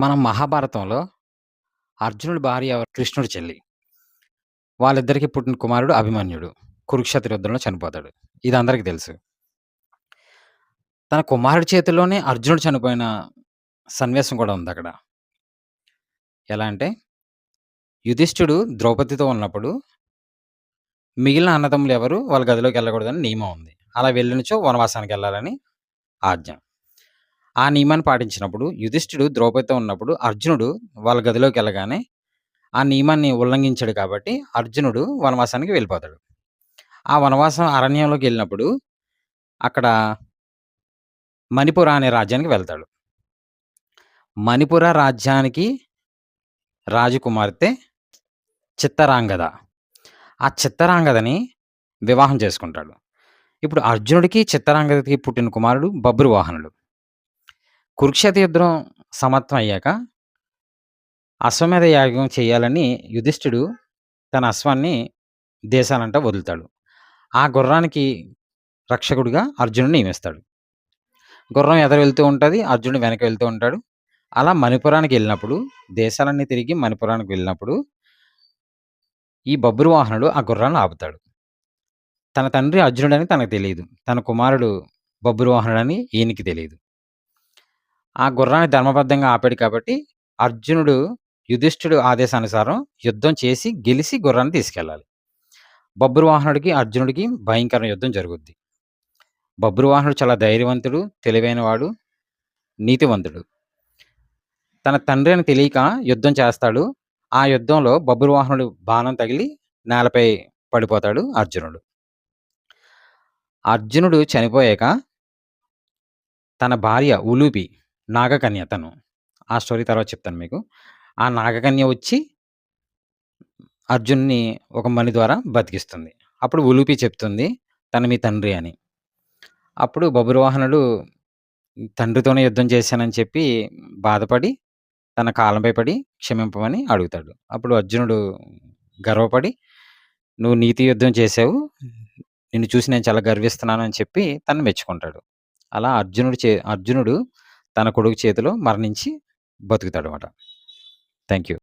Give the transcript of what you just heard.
మనం మహాభారతంలో అర్జునుడి భార్య ఎవరు? కృష్ణుడి చెల్లి. వాళ్ళిద్దరికీ పుట్టిన కుమారుడు అభిమన్యుడు. కురుక్షేత్ర యుద్ధంలో చనిపోతాడు. ఇది అందరికి తెలుసు. తన కుమారుడి చేతిలోనే అర్జునుడు చనిపోయిన సన్నివేశం కూడా ఉందక్కడ. ఎలా అంటే యుధిష్ఠిరుడు ద్రౌపదితో ఉన్నప్పుడు మిగిలిన అన్నదమ్ములు ఎవరు వాళ్ళ గదిలోకి వెళ్ళకూడదని నియమం ఉంది. అలా వెళ్ళినచో వనవాసానికి వెళ్ళాలని ఆజ్ఞ. ఆ నియమాన్ని పాటించినప్పుడు యుధిష్ఠుడు ద్రౌపదితో ఉన్నప్పుడు అర్జునుడు వాళ్ళ గదిలోకి వెళ్ళగానే ఆ నియమాన్ని ఉల్లంఘించాడు కాబట్టి అర్జునుడు వనవాసానికి వెళ్ళిపోతాడు. ఆ వనవాసం అరణ్యంలోకి వెళ్ళినప్పుడు అక్కడ మణిపుర అనే రాజ్యానికి వెళ్తాడు. మణిపుర రాజ్యానికి రాజకుమార్తె చిత్తరాంగద. ఆ చిత్తరాంగదని వివాహం చేసుకుంటాడు. ఇప్పుడు అర్జునుడికి, చిత్తరాంగదకి పుట్టిన కుమారుడు బబ్రువాహనుడు కురుక్షేత్ర యుద్ధం సమర్థం అయ్యాక అశ్వమేధ యాగం చేయాలని యుధిష్ఠుడు తన అశ్వాన్ని దేశాలంట వదులుతాడు. ఆ గుర్రానికి రక్షకుడిగా అర్జునుడిని నియమిస్తాడు. గుర్రం ఎదర వెళ్తూ ఉంటుంది అర్జునుడు వెనక వెళ్తూ ఉంటాడు. అలా మణిపురానికి వెళ్ళినప్పుడు దేశాలన్నీ తిరిగి మణిపురానికి వెళ్ళినప్పుడు ఈ బభ్రువాహనుడు ఆ గుర్రాన్ని ఆపుతాడు. తన తండ్రి అర్జునుడని తనకు తెలియదు తన కుమారుడు బభ్రువాహనుడని ఈయనకి తెలియదు ఆ గుర్రాన్ని ధర్మబద్ధంగా ఆపాడు కాబట్టి అర్జునుడు యుధిష్ఠుడు ఆదేశానుసారం యుద్ధం చేసి గెలిసి గుర్రాన్ని తీసుకెళ్ళాలి. బబ్రువాహనుడికి అర్జునుడికి భయంకర యుద్ధం జరుగుద్ది. బబ్రువాహనుడు చాలా ధైర్యవంతుడు, తెలివైనవాడు, నీతివంతుడు. తన తండ్రి అని తెలియక యుద్ధం చేస్తాడు. ఆ యుద్ధంలో బబ్రువాహనుడు బాణం తగిలి నేలపై పడిపోతాడు అర్జునుడు. అర్జునుడు చనిపోయాక తన భార్య ఉలూపి నాగకన్య తను. ఆ స్టోరీ తర్వాత చెప్తాను మీకు. ఆ నాగకన్య వచ్చి అర్జున్‌ని ఒక మణి ద్వారా బతికిస్తుంది. అప్పుడు ఉలూపి చెప్తుంది తను మీ తండ్రి అని. అప్పుడు బభ్రువాహనుడు తండ్రితోనే యుద్ధం చేశానని చెప్పి బాధపడి తన కాలంపై పడి క్షమింపమని అడుగుతాడు. అప్పుడు అర్జునుడు గర్వపడి "నువ్వు నీతి యుద్ధం చేసావు నిన్ను చూసి నేను చాలా గర్విస్తున్నాను" అని చెప్పి తను మెచ్చుకుంటాడు. అలా అర్జునుడు చే అర్జునుడు తన కొడుకు చేతిలో మరణించి బతుకుతాడు అనమాట థ్యాంక్ యూ.